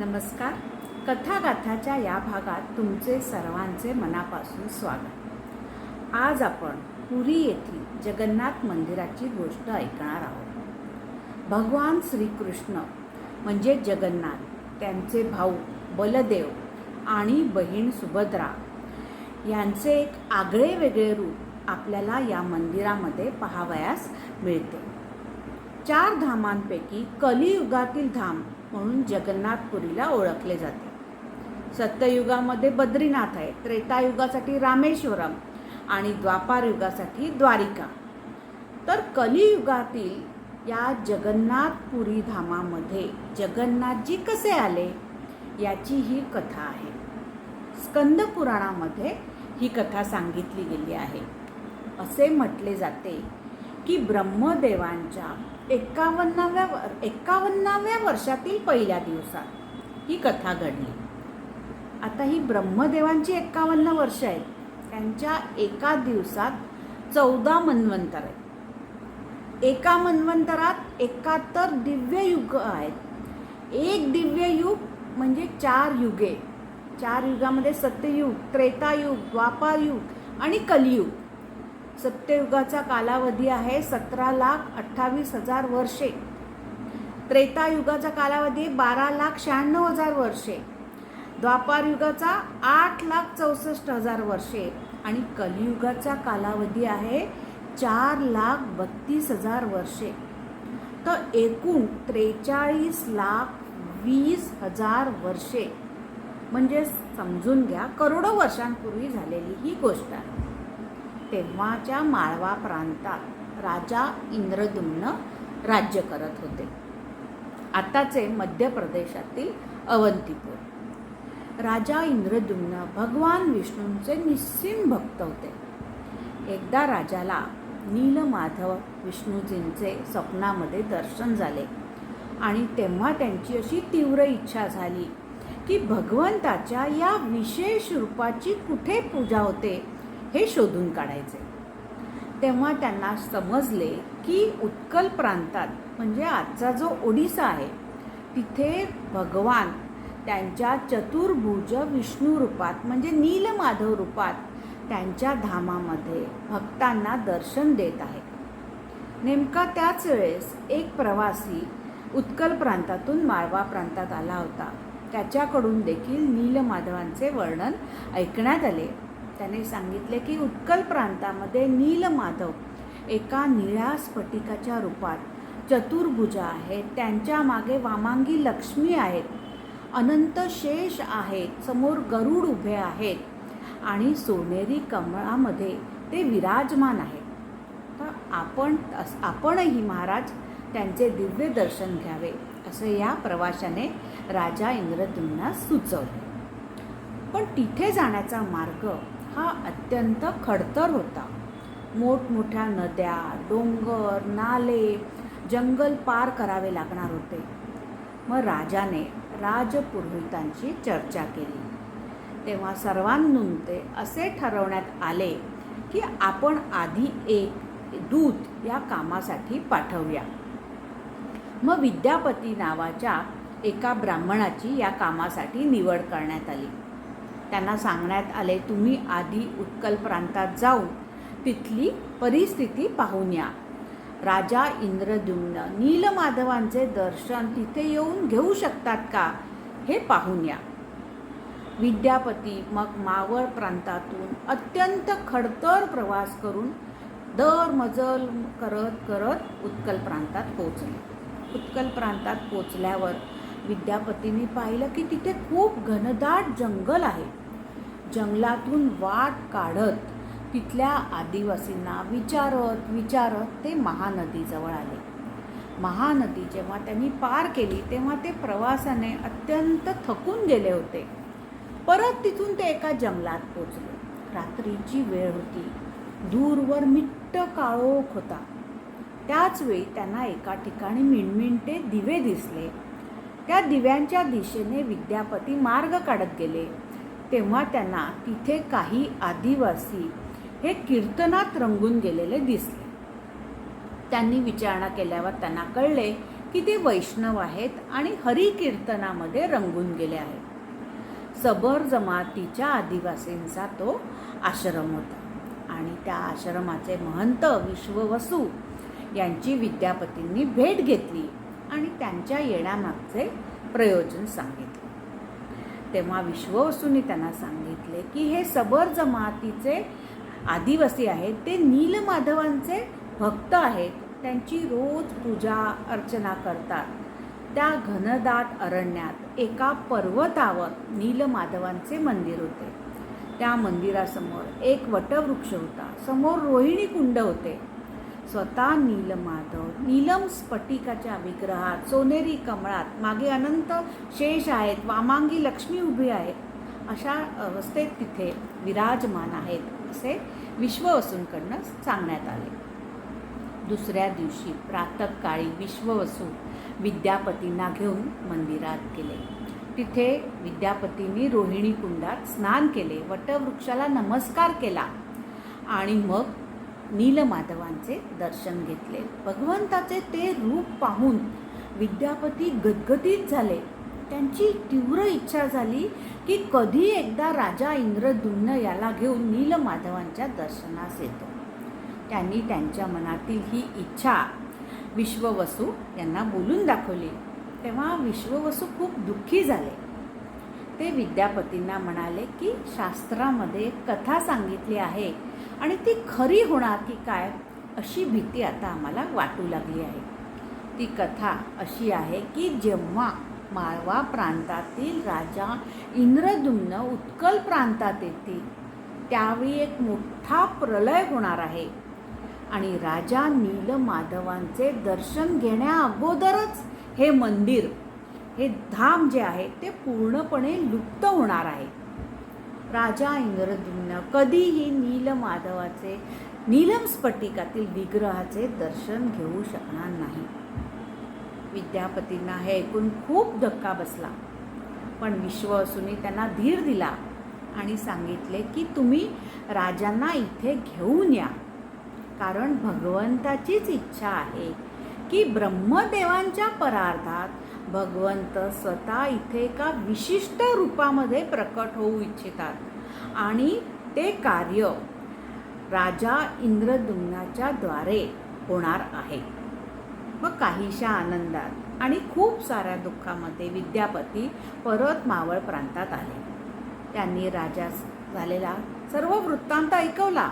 नमस्कार. कथागाथाच्या या भागात तुमचे सर्वांचे मनापासून स्वागत. आज आपण पुरी येथील जगन्नाथ मंदिराची गोष्ट ऐकणार आहोत. भगवान श्रीकृष्ण म्हणजे जगन्नाथ त्यांचे भाऊ बलदेव आणि बहीण सुभद्रा यांचे एक आगळे वेगळे रूप आपल्याला या मंदिरामध्ये पाहावयास मिळते. चार धामांपैकी कलियुगातील धाम म्हणून जगन्नाथपुरीला ओळखले जाते. सत्ययुगामध्ये बद्रीनाथ आहे त्रेतायुगासाठी रामेश्वरम आणि द्वापार युगासाठी द्वारिका. तर कलियुगातील या जगन्नाथपुरी धामामध्ये जगन्नाथजी कसे आले? याची ही कथा आहे. स्कंद पुराणामध्ये ही कथा सांगितली गेली आहे. असे म्हटले जाते की ब्रह्मदेवांच्या एकावन्नाव्या वर एकावन्नाव्या वर्षातील पहिल्या दिवसात ही कथा घडली. आता ही ब्रह्मदेवांची एकावन्न वर्ष आहेत. त्यांच्या एका दिवसात चौदा मन्वंतर आहेत. एका मन्वंतरात एकाहत्तर दिव्य युग आहेत. एक दिव्य युग म्हणजे चार युगे. चार युगामध्ये सत्ययुग त्रेतायुग द्वापारयुग आणि कलियुग. सत्ययुगाचा कालावधी आहे सतरा लाख अठ्ठावीस हजार वर्षे. त्रेतायुगाचा कालावधी बारा लाख शहाण्णव हजार वर्षे. द्वापारयुगाचा आठ लाख चौसष्ट हजार वर्षे. आणि कलियुगाचा कालावधी आहे चार लाख बत्तीस हजार वर्षे. तर एकूण त्रेचाळीस लाख वीस हजार वर्षे. म्हणजे समजून घ्या करोडो वर्षांपूर्वी झालेली ही गोष्ट आहे. तेव्हाच्या माळवा प्रांतात राजा इंद्रदुम्न राज्य करत होते. आताचे मध्य प्रदेशातील अवंतीपूर. राजा इंद्रदुम्न भगवान विष्णूंचे निस्सीम भक्त होते. एकदा राजाला नीलमाधव विष्णूजींचे स्वप्नामध्ये दर्शन झाले आणि तेव्हा त्यांची अशी तीव्र इच्छा झाली की भगवंताच्या या विशेष रूपाची कुठे पूजा होते हे शोधून काढायचे. तेव्हा त्यांना समजले की उत्कल प्रांतात म्हणजे आजचा जो ओडिसा आहे तिथे भगवान त्यांच्या चतुर्भुज विष्णू रूपात म्हणजे नीलमाधव रूपात त्यांच्या धामामध्ये भक्तांना दर्शन देत आहे नेमका त्याच वेळेस एक प्रवासी उत्कल प्रांतातून माळवा प्रांतात आला होता. त्याच्याकडून देखील नीलमाधवांचे वर्णन ऐकण्यात आले. त्याने सांगितले की उत्कल प्रांतामध्ये नीलमाधव एका निळ्या स्फटिकाच्या रूपात चतुर्भुजा आहेत. त्यांच्या मागे वामांगी लक्ष्मी आहेत. अनंत शेष आहेत. समोर गरुड उभे आहेत आणि सोनेरी कमळामध्ये ते विराजमान आहेत. तर आपण आपणही महाराज त्यांचे दिव्य दर्शन घ्यावे असे या प्रवाशाने राजा इंद्रद्युम्नास सुचवले. पण तिथे जाण्याचा मार्ग हा अत्यंत खडतर होता. मोठमोठ्या नद्या डोंगर नाले जंगल पार करावे लागणार होते. मग राजाने राजपुरोहितांची चर्चा केली. तेव्हा सर्वांनून ते असे ठरवण्यात आले की आपण आधी एक दूत या कामासाठी पाठवूया. मग विद्यापती नावाच्या एका ब्राह्मणाची या कामासाठी निवड करण्यात आली. त्यांना सांगण्यात आले तुम्ही आधी उत्कल प्रांतात जाऊन तिथली परिस्थिती पाहून या. राजा इंद्रद्युम्न नीलमाधवांचे दर्शन तिथे येऊन घेऊ शकतात का? हे पाहून या. विद्यापती मग मावळ प्रांतातून अत्यंत खडतर प्रवास करून दर मजल करत करत उत्कल प्रांतात पोचले उत्कल प्रांतात पोचल्यावर विद्यापतीने पाहिलं की तिथे खूप घनदाट जंगल आहे. जंगलातून वाट काढत तिथल्या आदिवासींना विचारत विचारत ते महानदीजवळ आले. महानदी जेव्हा त्यांनी पार केली तेव्हा ते प्रवासाने अत्यंत थकून गेले होते. परत तिथून ते एका जंगलात पोचले. रात्रीची वेळ होती. दूरवर मिट्ट काळोख होता. त्याच वेळी त्यांना एका ठिकाणी मिणमिणते दिवे दिसले. त्या दिव्यांच्या दिशेने विद्यापती मार्ग काढत गेले. तेव्हा त्यांना तिथे काही आदिवासी हे कीर्तनात रंगून गेलेले दिसले. त्यांनी विचारणा केल्यावर त्यांना कळले की ते वैष्णव आहेत आणि हरिकीर्तनामध्ये रंगून गेले आहेत. सबर जमातीच्या आदिवासींचा तो आश्रम होता आणि त्या आश्रमाचे महंत विश्ववसू यांची विद्यापतींनी भेट घेतली. आणि त्यांच्या येण्यामागचे प्रयोजन सांगितले. तेव्हा विश्ववसूंनी त्यांना सांगितले की हे सबर जमातीचे आदिवासी आहेत ते नीलमाधवांचे भक्त आहेत त्यांची रोज पूजा अर्चना करतात. त्या घनदाट अरण्यात एका पर्वतावर नीलमाधवांचे मंदिर होते. त्या मंदिरासमोर एक वटवृक्ष होता. समोर रोहिणी कुंड होते. स्वतः नीलमाधव नीलम स्फटिकाच्या विग्रहात सोनेरी कमळात मागे अनंत शेष आहेत वामांगी लक्ष्मी उभी आहे. अशा अवस्थेत तिथे विराजमान आहेत असे विश्ववसूंकडनं सांगण्यात आले. दुसऱ्या दिवशी प्रातःकाळी विश्ववसू विद्यापतींना घेऊन मंदिरात गेले. तिथे विद्यापतींनी रोहिणी कुंडात स्नान केले वटवृक्षाला नमस्कार केला आणि मग नीलमाधवांचे दर्शन घेतले. भगवंताचे ते रूप पाहून विद्यापती गदगदित झाले. त्यांची तीव्र इच्छा झाली की कधी एकदा राजा इंद्रदुम्न याला घेऊन नीलमाधवांच्या दर्शनास येतो. त्यांनी त्यांच्या मनातील ही इच्छा विश्ववसू यांना बोलून दाखवली. तेव्हा विश्ववसू खूप दुःखी झाले. ते विद्यापतींना म्हणाले की शास्त्रामध्ये एक कथा सांगितली आहे आणि ती खरी होणार की काय अशी भीती आता आम्हाला वाटू लागली आहे. ती कथा अशी आहे की जेव्हा माळवा प्रांतातील राजा इंद्रदुम्न उत्कल प्रांतात येतील त्यावेळी एक मोठा प्रलय होणार आहे आणि राजा नीलमाधवांचे दर्शन घेण्या अगोदरच हे मंदिर हे धाम जे आहे ते पूर्णपणे लुप्त होणार आहे. राजा इंद्रद्युम्न कधीही नीलमाधवाचे नीलम स्फटिकातील विग्रहाचे दर्शन घेऊ शकणार नाही. विद्यापतींना हे ऐकून खूप धक्का बसला. पण विश्व असूनही त्यांना धीर दिला आणि सांगितले की तुम्ही राजांना इथे घेऊन या. कारण भगवंताचीच इच्छा आहे की ब्रह्मदेवांच्या परार्थात भगवंत स्वतः इथे एका विशिष्ट रूपामध्ये प्रकट होऊ इच्छितात. आणि ते कार्य राजा इंद्रदुम्नाच्या द्वारे होणार आहे. मग काहीशा आनंदात आणि खूप साऱ्या दुःखामध्ये विद्यापती परत मावळ प्रांतात आले. त्यांनी राजा झालेला सर्व वृत्तांत ऐकवला.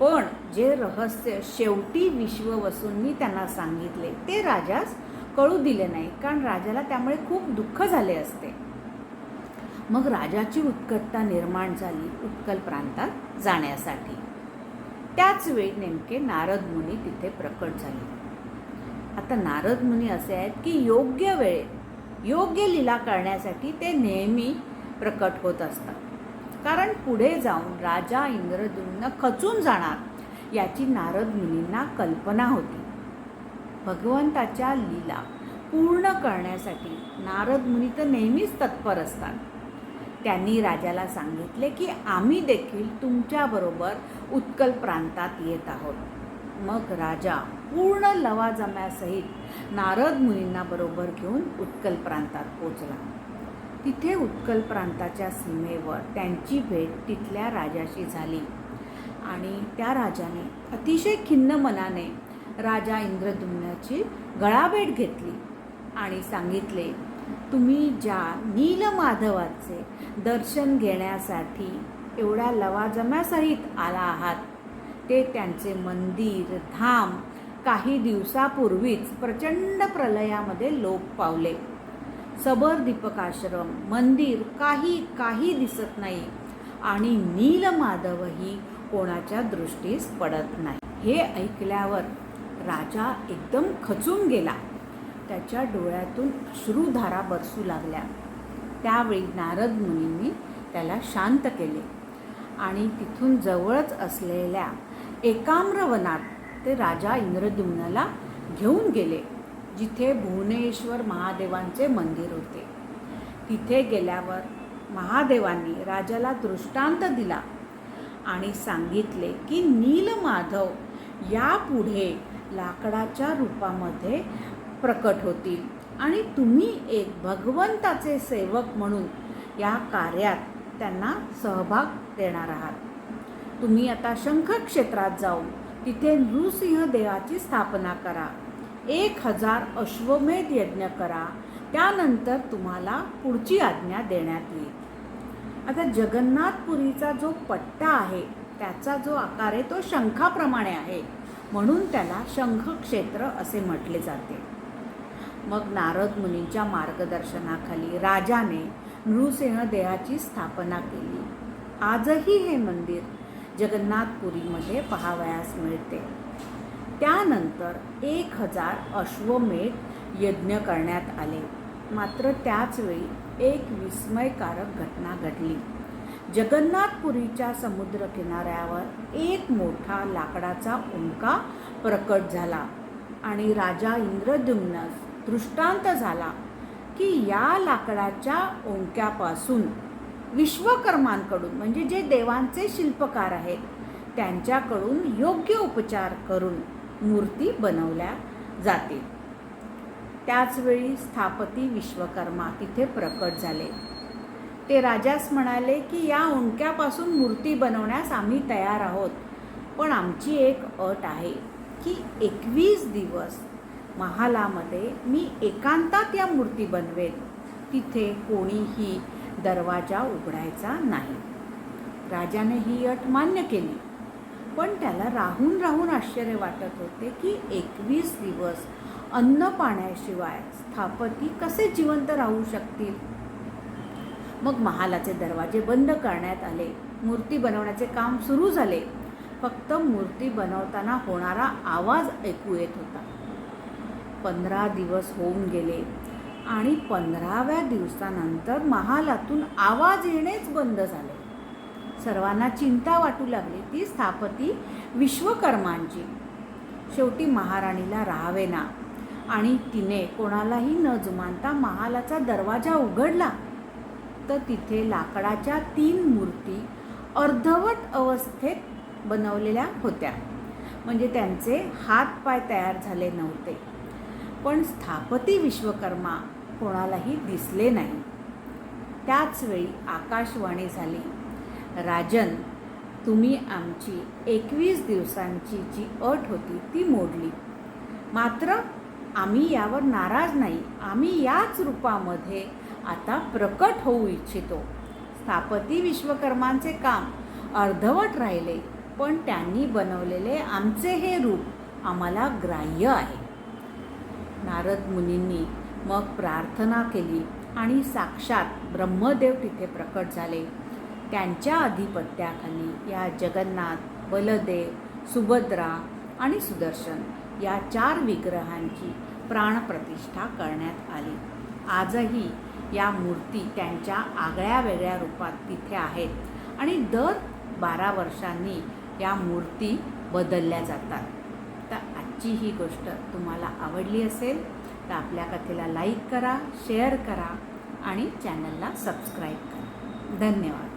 पण जे रहस्य शेवटी विश्ववसूंनी त्यांना सांगितले ते राजास कळू दिले नाही कारण राजाला त्यामुळे खूप दुःख झाले असते. मग राजाची उत्कटता निर्माण झाली उत्कल प्रांतात जाण्यासाठी. त्याच वेळी नेमके नारद मुनी तिथे प्रकट झाले. आता नारद मुनी असे आहेत की योग्य वेळेत योग्य लीला करण्यासाठी ते नेहमी प्रकट होत असतात. कारण पुढे जाऊन राजा इंद्रदुम्न खचून जाणार याची नारद मुनींना कल्पना होती. भगवंताच्या लीला पूर्ण करण्यासाठी नारद मुनी तर नेहमीच तत्पर असतात. त्यांनी राजाला सांगितले की आम्ही देखील तुमच्याबरोबर उत्कल प्रांतात येत आहोत. मग राजा पूर्ण लवाजम्यासहित नारद मुनींना बरोबर घेऊन उत्कल प्रांतात पोचला तिथे उत्कल प्रांताच्या सीमेवर त्यांची भेट तिथल्या राजाशी झाली आणि त्या राजाने अतिशय खिन्न मनाने राजा इंद्रदुम्नाची गळाभेट घेतली आणि सांगितले तुम्ही ज्या नीलमाधवाचे दर्शन घेण्यासाठी एवढ्या लवाजम्यासहित आला आहात ते त्यांचे मंदिर धाम काही दिवसापूर्वीच प्रचंड प्रलयामध्ये लोप पावले. सबर दीपकाश्रम मंदिर काही काही दिसत नाही आणि नीलमाधवही कोणाच्या दृष्टीस पडत नाही. हे ऐकल्यावर राजा एकदम खचून गेला. त्याच्या डोळ्यातून अश्रुधारा बरसू लागल्या. त्यावेळी नारद मुनींनी त्याला शांत केले आणि तिथून जवळच असलेल्या एकाम्रवनात ते राजा इंद्रद्युम्नाला घेऊन गेले जिथे भुवनेश्वर महादेवांचे मंदिर होते. तिथे गेल्यावर महादेवांनी राजाला दृष्टांत दिला आणि सांगितले की नीलमाधव यापुढे लाकडाच्या रूपामध्ये प्रकट होतील आणि तुम्ही एक भगवंताचे सेवक म्हणून या कार्यात त्यांना सहभाग देणार आहात. तुम्ही आता शंख क्षेत्रात जाऊन तिथे नृसिंह देवाची स्थापना करा. एक हजार अश्वमेध यज्ञ करा. त्यानंतर तुम्हाला पुढची आज्ञा देण्यात येईल. आता जगन्नाथपुरीचा जो पट्टा आहे त्याचा जो आकार आहे तो शंखाप्रमाणे आहे. म्हणून त्याला शंख क्षेत्र असे म्हटले जाते. मग नारद मुनींच्या मार्गदर्शनाखाली राजाने नृसिंह देहाची स्थापना केली. आजही हे मंदिर जगन्नाथपुरीमध्ये पहावयास मिळते. त्यानंतर एक हजार अश्वमेध यज्ञ करण्यात आले. मात्र त्याचवेळी एक विस्मयकारक घटना घडली. जगन्नाथपुरीच्या समुद्रकिनाऱ्यावर एक मोठा लाकडाचा ओंका प्रकट झाला आणि राजा इंद्रद्युम्नस दृष्टांत झाला की या लाकडाच्या ओंक्यापासून विश्वकर्मांकडून म्हणजे जे देवांचे शिल्पकार आहेत त्यांच्याकडून योग्य उपचार करून मूर्ती बनवल्या जातील. त्याचवेळी स्थापती विश्वकर्मा तिथे प्रकट झाले. ते राजास म्हणाले की या उंडक्यापासून मूर्ती बनवण्यास आम्ही तयार आहोत. पण आमची एक अट आहे की एकवीस दिवस महालामध्ये मी एकांतात या मूर्ती बनवेन. तिथे कोणीही दरवाजा उघडायचा नाही. राजाने ही अट मान्य केली. पण त्याला राहून राहून आश्चर्य वाटत होते की एकवीस दिवस अन्न पाण्याशिवाय स्थापती कसे जिवंत राहू शकतील? मग महालाचे दरवाजे बंद करण्यात आले. मूर्ती बनवण्याचे काम सुरू झाले. फक्त मूर्ती बनवताना होणारा आवाज ऐकू येत होता. पंधरा दिवस होऊन गेले आणि पंधराव्या दिवसानंतर महालातून आवाज येणेच बंद झाले. सर्वांना चिंता वाटू लागली ती स्थापती विश्वकर्मांची. शेवटी महाराणीला राहावेना. आणि तिने कोणालाही न जुमानता महालाचा दरवाजा उघडला. तर तिथे लाकडाच्या तीन मूर्ती अर्धवट अवस्थेत बनवलेल्या होत्या. म्हणजे त्यांचे हात पाय तयार झाले नव्हते. पण स्थापती विश्वकर्मा कोणालाही दिसले नाही. त्याचवेळी आकाशवाणी झाली राजन तुम्ही आमची एकवीस दिवसांची जी अट होती ती मोडली. मात्र आम्ही यावर नाराज नाही. आम्ही याच रूपामध्ये आता प्रकट होऊ इच्छितो. स्थापती विश्वकर्मांचे काम अर्धवट राहिले पण त्यांनी बनवलेले आमचे हे रूप आम्हाला ग्राह्य आहे. नारद मुनींनी मग प्रार्थना केली आणि साक्षात ब्रह्मदेव तिथे प्रकट झाले. त्यांच्या अधिपत्याखाली या जगन्नाथ बलदेव सुभद्रा आणि सुदर्शन या चार विग्रहांची प्राणप्रतिष्ठा करण्यात आली. आजही या मूर्ती त्यांच्या आगळ्या वेगळ्या रूपात तिथे आहेत. आणि दर बारा वर्षांनी या मूर्ती बदलल्या जातात. तर आजची ही गोष्ट तुम्हाला आवडली असेल तर आपल्या कथेला लाईक करा शेअर करा आणि चॅनलला सबस्क्राईब करा. धन्यवाद.